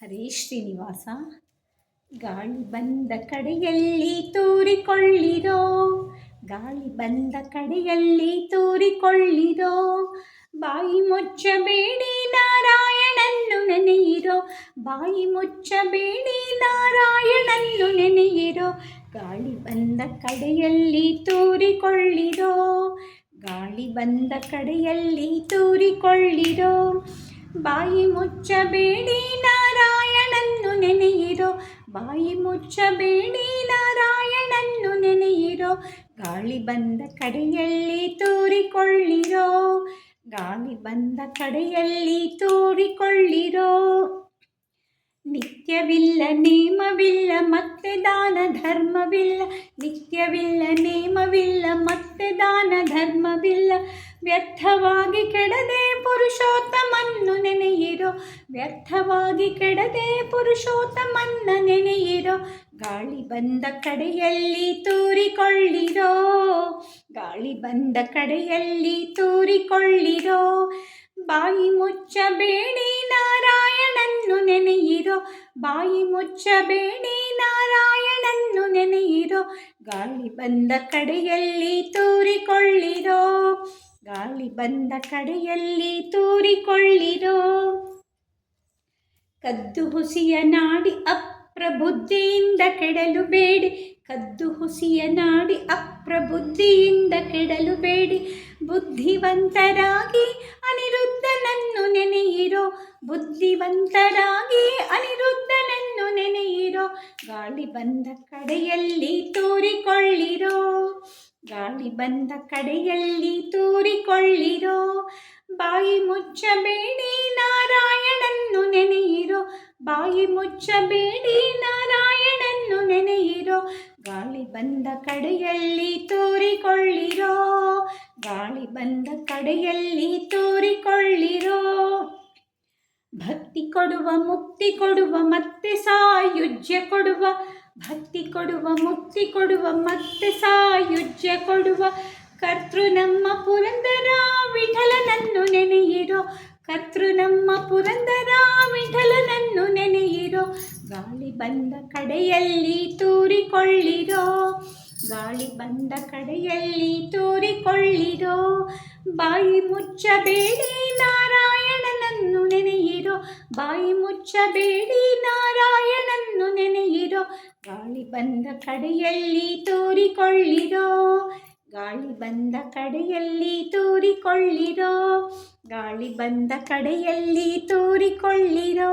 ಹರೇ ಶ್ರೀನಿವಾಸ, ಗಾಳಿ ಬಂದ ಕಡೆಯಲ್ಲಿ ತೂರಿಕೊಳ್ಳಿರೋ, ಗಾಳಿ ಬಂದ ಕಡೆಯಲ್ಲಿ ತೂರಿಕೊಳ್ಳಿರೋ, ಬಾಯಿ ಮುಚ್ಚಬೇಡಿ ನಾರಾಯಣನ್ನು ನೆನೆಯಿರೋ, ಬಾಯಿ ಮುಚ್ಚಬೇಡಿ ನಾರಾಯಣನ್ನು ನೆನೆಯಿರೋ, ಗಾಳಿ ಬಂದ ಕಡೆಯಲ್ಲಿ ತೂರಿಕೊಳ್ಳಿರೋ, ಗಾಳಿ ಬಂದ ಕಡೆಯಲ್ಲಿ ತೂರಿಕೊಳ್ಳಿರೋ, ಬಾಯಿ ಮುಚ್ಚಬೇಡಿ ನಾರಾಯಣನ್ನು ನೆನೆಯಿರೋ. ಬಾಯಿ ಮುಚ್ಚಬೇಡಿ ನಾರಾಯಣನ್ನು ನೆನೆಯಿರೋ. ಗಾಳಿ ಬಂದ ಕಡೆಯಲ್ಲಿ ತೂರಿಕೊಳ್ಳಿರೋ. ಗಾಳಿ ಬಂದ ಕಡೆಯಲ್ಲಿ ತೂರಿಕೊಳ್ಳಿರೋ. ನಿತ್ಯವಿಲ್ಲ, ನೇಮವಿಲ್ಲ, ಮತ್ತೆ ದಾನ ಧರ್ಮವಿಲ್ಲ. ನಿತ್ಯವಿಲ್ಲ, ನೇಮವಿಲ್ಲ, ಮತ್ತೆ ದಾನ ಧರ್ಮವಿಲ್ಲ. ವ್ಯರ್ಥವಾಗಿ ಕೆಡದೆ ಪುರುಷೋತ್ತಮನ್ನು ನೆನೆಯಿರೋ ವ್ಯರ್ಥವಾಗಿ ಕೆಡದೆ ಪುರುಷೋತ್ತಮನ್ನ ನೆನೆಯಿರೋ, ಗಾಳಿ ಬಂದ ಕಡೆಯಲ್ಲಿ ತೂರಿಕೊಳ್ಳಿರೋ, ಗಾಳಿ ಬಂದ ಕಡೆಯಲ್ಲಿ ತೂರಿಕೊಳ್ಳಿರೋ, ಬಾಯಿ ಮುಚ್ಚಬೇಡಿ ನಾರಾಯಣನ್ನು ನೆನೆಯಿರೋ, ಬಾಯಿ ಮುಚ್ಚಬೇಡಿ ನಾರಾಯಣನ್ನು ನೆನೆಯಿರೋ, ಗಾಳಿ ಬಂದ ಕಡೆಯಲ್ಲಿ ತೂರಿಕೊಳ್ಳಿರೋ, ಗಾಳಿ ಬಂದ ಕಡೆಯಲ್ಲಿ ತೂರಿಕೊಳ್ಳಿರೋ. ಕದ್ದು ಹುಸಿಯ ನಾಡಿ ಅಪ್ರಬುದ್ಧಿಯಿಂದ ಕೆಡಲು ಬೇಡಿ. ಕದ್ದು ಹುಸಿಯ ನಾಡಿ ಅಪ್ರಬುದ್ಧಿಯಿಂದ ಕೆಡಲು ಬೇಡಿ. ಬುದ್ಧಿವಂತರಾಗಿ ಅನಿರುದ್ಧನನ್ನು ನೆನೆಯಿರೋ. ಬುದ್ಧಿವಂತರಾಗಿ ಅನಿರುದ್ಧನನ್ನು ನೆನೆಯಿರೋ. ಗಾಳಿ ಬಂದ ಕಡೆಯಲ್ಲಿ ತೂರಿಕೊಳ್ಳಿರೋ. ಗಾಳಿ ಬಂದ ಕಡೆಯಲ್ಲಿ ತೂರಿಕೊಳ್ಳಿರೋ. ಬಾಯಿ ಮುಚ್ಚಬೇಡಿ ನಾರಾಯಣನ್ನು ನೆನೆಯಿರೋ. ಬಾಯಿ ಮುಚ್ಚಬೇಡಿ ನಾರಾಯಣನ್ನು ನೆನೆಯಿರೋ. ಗಾಳಿ ಬಂದ ಕಡೆಯಲ್ಲಿ ತೋರಿಕೊಳ್ಳಿರೋ. ಗಾಳಿ ಬಂದ ಕಡೆಯಲ್ಲಿ ತೋರಿಕೊಳ್ಳಿರೋ. ಭಕ್ತಿ ಕೊಡುವ, ಮುಕ್ತಿ ಕೊಡುವ, ಮತ್ತೆ ಸಾಯುಜ್ಯ ಕೊಡುವ. ಭಕ್ತಿ ಕೊಡುವ, ಮುಕ್ತಿ ಕೊಡುವ, ಮತ್ತೆ ಸಾಯುಜ್ಯ ಕೊಡುವ. ಕರ್ತೃ ನಮ್ಮ ಪುರಂದರ ವಿಠಲನನ್ನು ನೆನೆಯಿರೋ. ಕರ್ತೃ ನಮ್ಮ ಪುರಂದರ ವಿಠಲನನ್ನು ನೆನೆಯಿರೋ. ಗಾಳಿ ಬಂದ ಕಡೆಯಲ್ಲಿ ತೂರಿಕೊಳ್ಳಿರೋ. ಗಾಳಿ ಬಂದ ಕಡೆಯಲ್ಲಿ ತೂರಿಕೊಳ್ಳಿರೋ. ಬಾಯಿ ಮುಚ್ಚಬೇಡಿ ನಾರಾಯಣನನ್ನು ನೆನೆಯಿರೋ. ಬಾಯಿ ಮುಚ್ಚಬೇಡಿ ನಾರಾಯಣನ್ನು ನೆನೆಯಿರೋ. ಗಾಳಿ ಬಂದ ಕಡೆಯಲ್ಲಿ ತೂರಿಕೊಳ್ಳಿರೋ. ಗಾಳಿ ಬಂದ ಕಡೆಯಲ್ಲಿ ತೂರಿಕೊಳ್ಳಿರೋ ಗಾಳಿ ಬಂದ ಕಡೆಯಲ್ಲಿ ತೂರಿಕೊಳ್ಳಿರೋ.